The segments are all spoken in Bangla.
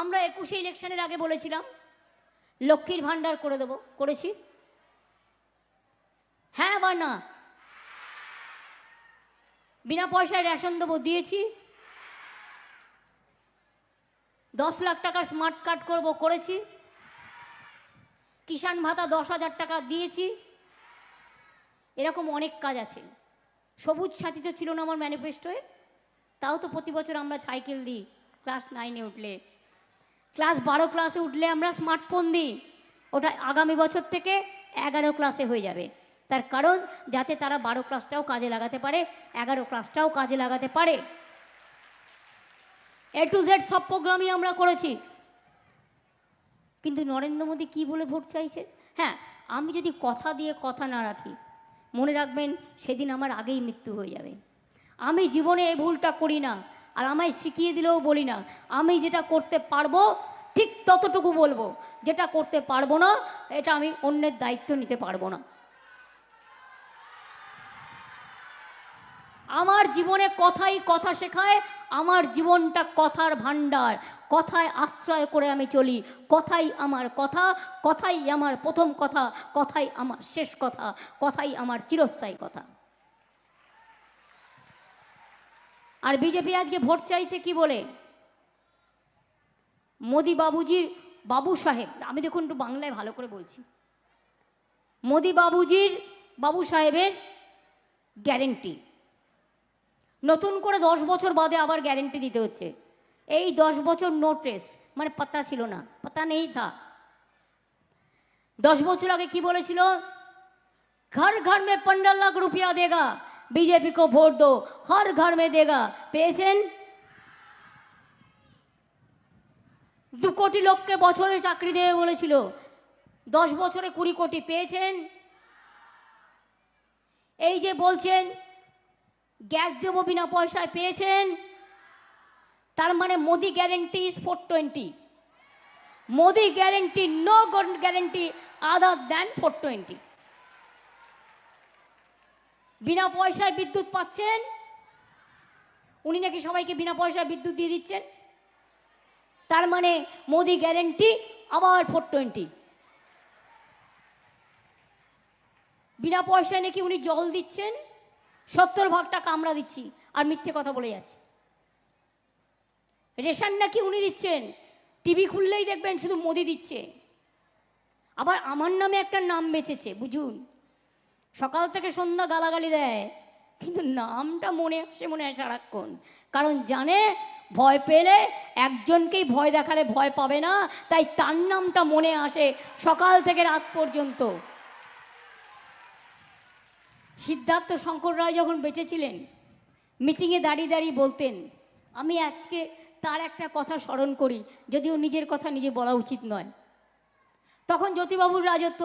আমরা একুশে ইলেকশনের আগে বলেছিলাম, লক্ষ্মীর ভাণ্ডার করে দেবো, করেছি। হ্যাঁ বা না। বিনা পয়সায় রেশন দেবো, দিয়েছি। দশ লাখ টাকার স্মার্ট কার্ড করব, করেছি। কিষাণ ভাতা দশ হাজার টাকা দিয়েছি। এরকম অনেক কাজ আছে। সবুজ সাথী তো ছিল না আমার ম্যানিফেস্টোয় তাও তো প্রতি বছর আমরা সাইকেল দিই, ক্লাস নাইনে উঠলে। ক্লাস বারো ক্লাসে উঠলে আমরা স্মার্টফোন দিই। ওটা আগামী বছর থেকে এগারো ক্লাসে হয়ে যাবে। তার কারণ, যাতে তারা বারো ক্লাসটাও কাজে লাগাতে পারে, এগারো ক্লাসটাও কাজে লাগাতে পারে। এ টু জেড সব প্রোগ্রামই আমরা করেছি। কিন্তু নরেন্দ্র মোদী কী বলে ভোট চাইছে? হ্যাঁ আমি যদি কথা দিয়ে কথা না রাখি, মনে রাখবেন সেদিন আমার আগেই মৃত্যু হয়ে যাবে। আমি জীবনে এই ভুলটা করি না। আর আমায় শিখিয়ে দিলেও বলি না, আমি যেটা করতে পারব ঠিক ততটুকু বলব। যেটা করতে পারব না, এটা আমি অন্যের দায়িত্ব নিতে পারব না। আমার জীবনে কথাই কথা শেখায়, আমার জীবনটা কথার ভাণ্ডার। কথায় আশ্রয় করে আমি চলি, কথাই আমার কথা, কথাই আমার প্রথম কথা, কথাই আমার শেষ কথা, কথাই আমার চিরস্থায়ী কথা। আর বিজেপি আজকে ভোট চাইছে কি বলে? মোদি বাবুজির বাবু সাহেব, আমি দেখুন একটু বাংলায় ভালো করে বলছি। মোদি বাবুজির বাবু সাহেবের গ্যারেন্টি। নতুন করে দশ বছর বাদে আবার গ্যারেন্টি দিতে হচ্ছে। এই দশ বছর নোটিস মানে পাতা ছিল না, পাতা নেই থা দশ বছর আগে কি বলেছিল? ঘর ঘর মে পনেরো লাখ রুপিয়া দেগা। বিজেপি কো ভোট দো হর ঘর মে দেগা পেয়েছেন দু কোটি লোককে বছরে চাকরি দেবে বলেছিল দশ বছরে কুড়ি কোটি পেয়েছেন এই যে বলছেন, গ্যাস দেবো বিনা পয়সায়। পেয়েছেন? তার মানে Modi guarantee is four twenty Modi guarantee no guarantee other than four twenty বিনা পয়সায় বিদ্যুৎ পাচ্ছেন? উনি নাকি সবাইকে বিনা পয়সায় বিদ্যুৎ দিয়ে দিচ্ছেন? তার মানে মোদি গ্যারেন্টি আবার ফোর টোয়েন্টি বিনা পয়সায় নাকি উনি জল দিচ্ছেন? সত্তর ভাগ টাকা আমরা দিচ্ছি, আর মিথ্যে কথা বলে যাচ্ছে। রেশন নাকি উনি দিচ্ছেন? টিভি খুললেই দেখবেন শুধু মোদি দিচ্ছে। আবার আমার নামে একটা নাম বেঁচেছে, বুঝুন। সকাল থেকে সন্ধ্যা গালাগালি দেয়। কিন্তু নামটা মনে আসে, মনে হয় সারাক্ষণ। কারণ জানে, ভয় পেলে একজনকেই ভয় দেখালে ভয় পাবে না, তাই তার নামটা মনে আসে সকাল থেকে রাত পর্যন্ত। সিদ্ধার্থ শঙ্কর রায় যখন বেঁচেছিলেন মিটিংয়ে দাঁড়িয়ে দাঁড়িয়ে বলতেন, আমি আজকে তার একটা কথা স্মরণ করি, যদিও নিজের কথা নিজে বলা উচিত নয়। তখন জ্যোতিবাবুর রাজত্ব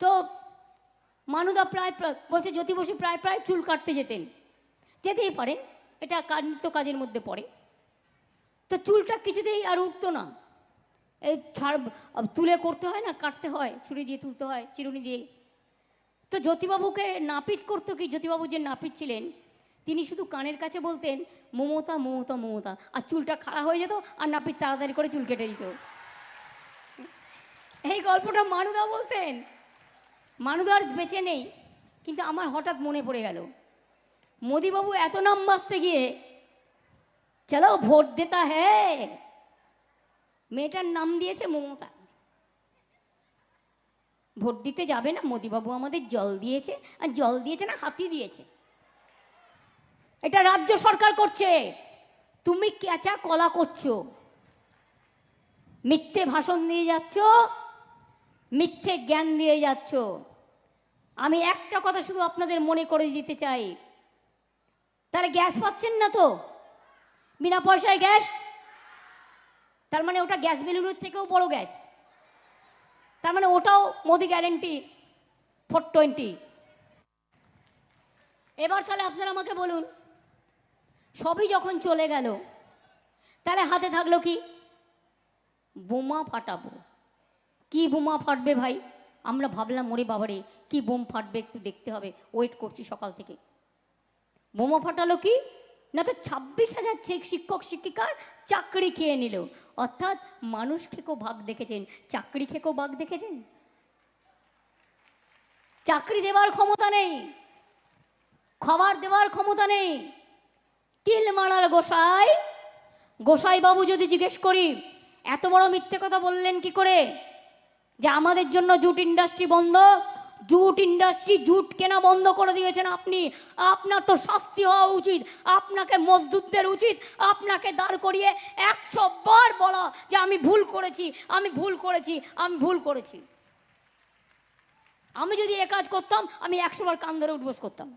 তো মানুদা প্রায় বলছে, জ্যোতি বসু প্রায় প্রায় চুল কাটতে যেতেন। যেতেই পারে, এটা নিত্য কাজের মধ্যে পড়ে। তো চুলটা কিছুতেই আর উঠতো না। এই ছাড় তুলে করতে হয় না, কাটতে হয়, ছুরি দিয়ে তুলতে হয়, চিরুনি দিয়ে। তো জ্যোতিবাবুকে নাপিত করতো কি? জ্যোতিবাবু যে নাপিত ছিলেন, তিনি শুধু কানের কাছে বলতেন, মমতা মমতা মমতা। আর চুলটা খাড়া হয়ে যেত, আর নাপিত তাড়াতাড়ি করে চুল কেটে দিত। এই গল্পটা মানুদা বলতেন। মানুদার বেঁচে নেই, কিন্তু আমার হঠাৎ মনে পড়ে গেল, মোদিবাবু এত নাম বাঁচতে গিয়ে চলো ভোট দেতা হ্যাঁ মেয়েটার নাম দিয়েছে মমতা। ভোট দিতে যাবে না, মোদিবাবু আমাদের জল দিয়েছে, আর জল দিয়েছে না, হাতি দিয়েছে। এটা রাজ্য সরকার করছে। তুমি ক্যাচা কলা করছ, মিথ্যে ভাষণ দিয়ে যাচ্ছ মিথ্যে জ্ঞান দিয়ে যাচ্ছ। আমি একটা কথা শুধু আপনাদের মনে করে দিতে চাই। তারা গ্যাস পাচ্ছেন না তো? বিনা পয়সায় গ্যাস? তার মানে ওটা গ্যাস বেলুনের থেকেও বড় গ্যাস। তার মানে ওটাও মোদি গ্যারেন্টি, ফোর টোয়েন্টি। এবার তাহলে আপনারা আমাকে বলুন, সবই যখন চলে গেল, তাহলে হাতে থাকল কি? বোমা ফাটাবো। কি বোমা ফাটবে ভাই? আমরা ভাবলাম, ওরে বাবারে, কি বোম ফাটবে একটু দেখতে হবে। ওয়েট করছি সকাল থেকে। বোমা ফাটালো কি? না তো ছাব্বিশ হাজার শিক্ষক, শিক্ষিকার চাকরি খেয়ে নিল। অর্থাৎ মানুষ খেকেও ভাগ দেখেছেন। চাকরি খেকেও ভাগ দেখেছেন? চাকরি দেওয়ার ক্ষমতা নেই। খাবার দেওয়ার ক্ষমতা নেই। তিল মারার গোসাই। গোসাই বাবু যদি জিজ্ঞেস করি, এত বড় মিথ্যে কথা বললেন কি করে? যে আমাদের জন্য জুট ইন্ডাস্ট্রি বন্ধ, জুট ইন্ডাস্ট্রি জুট কেনা বন্ধ করে দিয়েছেন আপনি। আপনার তো শাস্তি হওয়া উচিত, আপনাকে মজদুরদের উচিত, আপনাকে দাঁড় করিয়ে একশো বার বলা যে আমি ভুল করেছি, আমি ভুল করেছি, আমি ভুল করেছি। আমি যদি এ কাজ করতাম, আমি একশো বার কান ধরে উঠবোস করতাম।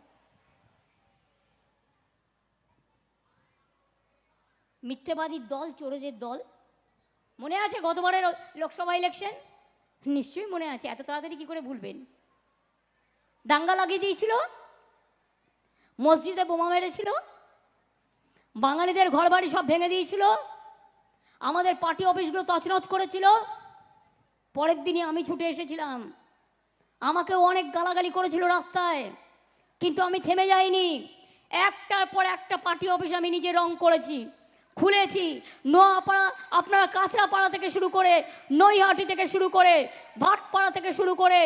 মিথ্যেবাদীর দল, চোরদের দল, মনে আছে গতবারের লোকসভা ইলেকশন নিশ্চয়ই মনে আছে, এত তাড়াতাড়ি কি করে ভুলবেন? দাঙ্গা লাগিয়ে দিয়েছিল, মসজিদে বোমা মেরেছিল, বাঙালিদের ঘর বাড়ি সব ভেঙে দিয়েছিল, আমাদের পার্টি অফিসগুলো তছনছ করেছিল, পরের দিনই আমি ছুটে এসেছিলাম। আমাকেও অনেক গালাগালি করেছিল রাস্তায়, কিন্তু আমি থেমে যাইনি। একটার পর একটা পার্টি অফিস আমি নিজে রং করেছি। খুলেছি নোয়াপাড়া, আপনারা কাঁচরাপাড়া থেকে শুরু করে নৈহাটি থেকে শুরু করে ভাটপাড়া থেকে শুরু করে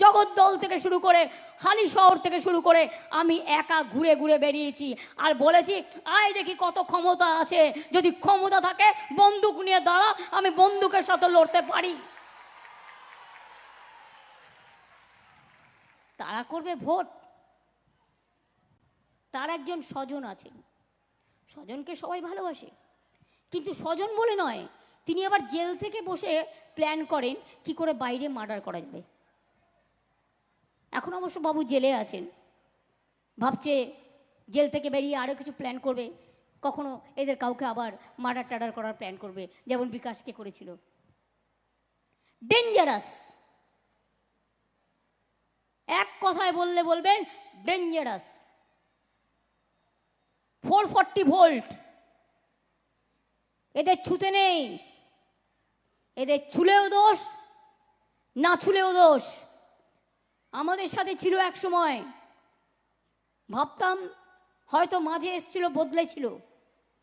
জগদ্দল থেকে শুরু করে হালি শহর থেকে শুরু করে আমি একা ঘুরে ঘুরে বেরিয়েছি। আর বলেছি, আয় দেখি কত ক্ষমতা আছে। যদি ক্ষমতা থাকে, বন্দুক নিয়ে দাঁড়া, আমি বন্দুকের সাথে লড়তে পারি। তারা করবে ভোট। তার একজন স্বজন আছেন। স্বজনকে সবাই ভালোবাসে। কিন্তু স্বজন বলে নয়, তিনি আবার জেল থেকে বসে প্ল্যান করেন কি করে বাইরে মার্ডার করা যাবে। এখন অবশ্য বাবু জেলে আছেন। ভাবছে জেল থেকে বেরিয়ে আরও কিছু প্ল্যান করবে। কখনো এদের কাউকে আবার মার্ডার টাডার করার প্ল্যান করবে, যেমন বিকাশকে করেছিল। ডেঞ্জারাস এক কথায় বললে বলবেন ডেঞ্জারাস ফোর ফর্টি ভোল্ট। এদের ছুতে নেই। এদের ছুলেও দোষ, না ছুলেও দোষ। আমাদের সাথে ছিল এক সময়। ভাবতাম হয়তো মাঝে এসছিল, বদলেছিল,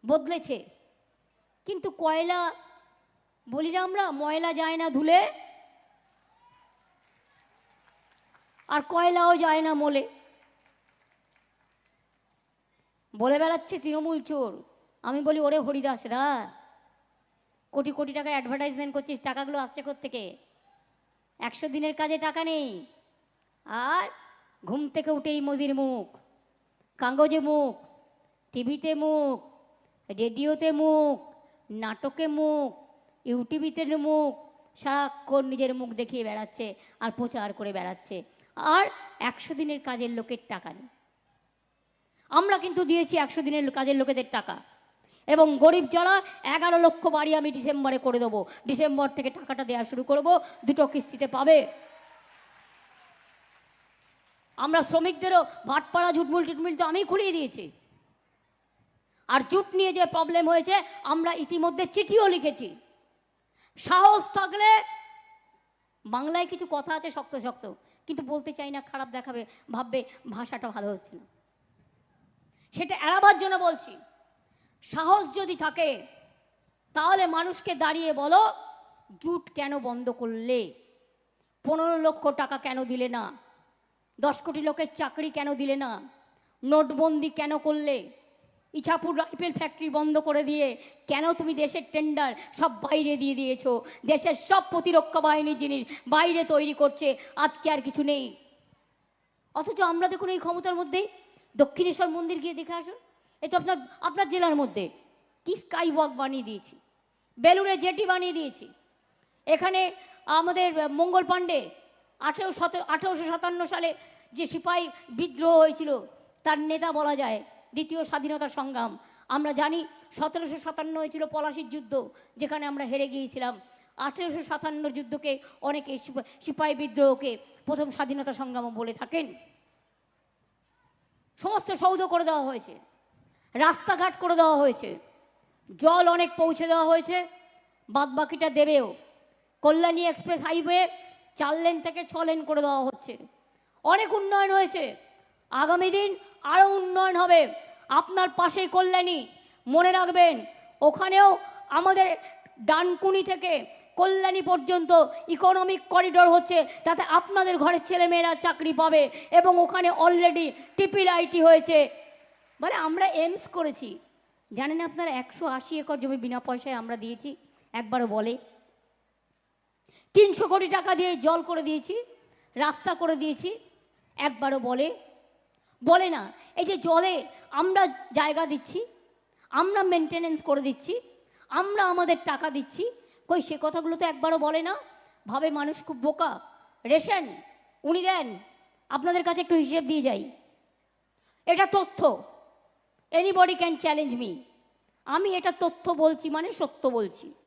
বদলেছে। কিন্তু কয়লা, বলি না আমরা, ময়লা যায় না ধুলে। আর কয়লাও যায় না মোলে। বলে বেড়াচ্ছে তৃণমূল চোর। আমি বলি, ওরে হরিদাসরা কোটি কোটি টাকার অ্যাডভার্টাইজমেন্ট করছিস, টাকাগুলো আসছে থেকে একশো দিনের কাজে টাকা নেই। আর ঘুম থেকে উঠেই মোদির মুখ, কাগজে মুখ, টিভিতে মুখ, রেডিওতে মুখ, নাটকে মুখ ইউটিভিতে মুখ, সারাক্ষণ নিজের মুখ দেখিয়ে বেড়াচ্ছে আর প্রচার করে বেড়াচ্ছে। আর একশো দিনের কাজের লোকের টাকা নেই। আমরা কিন্তু দিয়েছি একশো দিনের কাজের লোকেদের টাকা। এবং গরিব যারা, এগারো লক্ষ বাড়ি আমি ডিসেম্বরে করে দেবো। ডিসেম্বর থেকে টাকাটা দেওয়া শুরু করব, দুটো কিস্তিতে পাবে। আমরা শ্রমিকদেরও ভাটপাড়া জুটমুল টুটমুল তো আমি খুলিয়ে দিয়েছি। আর জুট নিয়ে যে প্রবলেম হয়েছে, আমরা ইতিমধ্যে চিঠিও লিখেছি। সাহস থাকলে, বাংলায় কিছু কথা আছে শক্ত শক্ত, কিন্তু বলতে চাই না, খারাপ দেখাবে, ভাববে, ভাষাটা ভালো হচ্ছে না। সেটা এড়াবার জন্য বলছি। সাহস যদি থাকে, তাহলে মানুষকে দাঁড়িয়ে বলো, জুট কেন বন্ধ করলে? পনেরো লক্ষ টাকা কেন দিলে না? দশ কোটি লোকের চাকরি কেন দিলে না? নোটবন্দি কেন করলে? ইছাপুর রাইফেল ফ্যাক্টরি বন্ধ করে দিয়ে কেন তুমি দেশের টেন্ডার সব বাইরে দিয়ে দিয়েছ? দেশের সব প্রতিরক্ষা বাহিনীর জিনিস বাইরে তৈরি করছে, আজকে আর কিছু নেই। অথচ আমরা দেখুন এই ক্ষমতার মধ্যেই দক্ষিণেশ্বর মন্দির গিয়ে দেখে আসুন। এই তো আপনার আপনার জেলার মধ্যে কি স্কাই ওয়াক বানিয়ে দিয়েছি বেলুড়ে জেটি বানিয়ে দিয়েছি। এখানে আমাদের মঙ্গল পাণ্ডে আঠেরো শত, আঠেরোশো সাতান্ন সালে যে সিপাহী বিদ্রোহ হয়েছিল, তার নেতা বলা যায় দ্বিতীয় স্বাধীনতা সংগ্রাম। আমরা জানি সতেরোশো সাতান্ন হয়েছিল পলাশির যুদ্ধ, যেখানে আমরা হেরে গিয়েছিলাম। আঠেরোশো সাতান্ন যুদ্ধকে অনেকে সিপা- সিপাহী বিদ্রোহকে প্রথম স্বাধীনতা সংগ্রামও বলে থাকেন। সমস্ত সৌধ করে দেওয়া হয়েছে, রাস্তাঘাট করে দেওয়া হয়েছে, জল অনেক পৌঁছে দেওয়া হয়েছে বাদ বাকিটা দেবেও। কল্যাণী এক্সপ্রেস হাইওয়ে চার লেন থেকে ছ লেন করে দেওয়া হচ্ছে। অনেক উন্নয়ন হয়েছে। আগামী দিন আরও উন্নয়ন হবে। আপনার পাশে কল্যাণী, মনে রাখবেন, ওখানেও আমাদের ডানকুনি থেকে কল্যাণী পর্যন্ত ইকোনমিক করিডোর হচ্ছে, তাতে আপনাদের ঘরের ছেলেমেয়েরা চাকরি পাবে এবং ওখানে অলরেডি টিপিল আইটি হয়েছে। মানে আমরা এমস করেছি। জানেন আপনারা, একশো আশি একর জমি বিনা পয়সায় আমরা দিয়েছি, একবারও বলে। তিনশো কোটি টাকা দিয়ে জল করে দিয়েছি, রাস্তা করে দিয়েছি, একবারও বলে। বলে না, এই যে জলে আমরা জায়গা দিচ্ছি, আমরা মেনটেনেন্স করে দিচ্ছি, আমরা আমাদের টাকা দিচ্ছি কই, সে কথাগুলো তো একবারও বলে না? ভাবে মানুষ খুব বোকা। রেশন, উনি দেন। আপনাদের কাছে একটু হিসেব দিয়ে যাই। এটা তথ্য। এনিবডি ক্যান চ্যালেঞ্জ মি আমি এটা তথ্য বলছি মানে সত্য বলছি।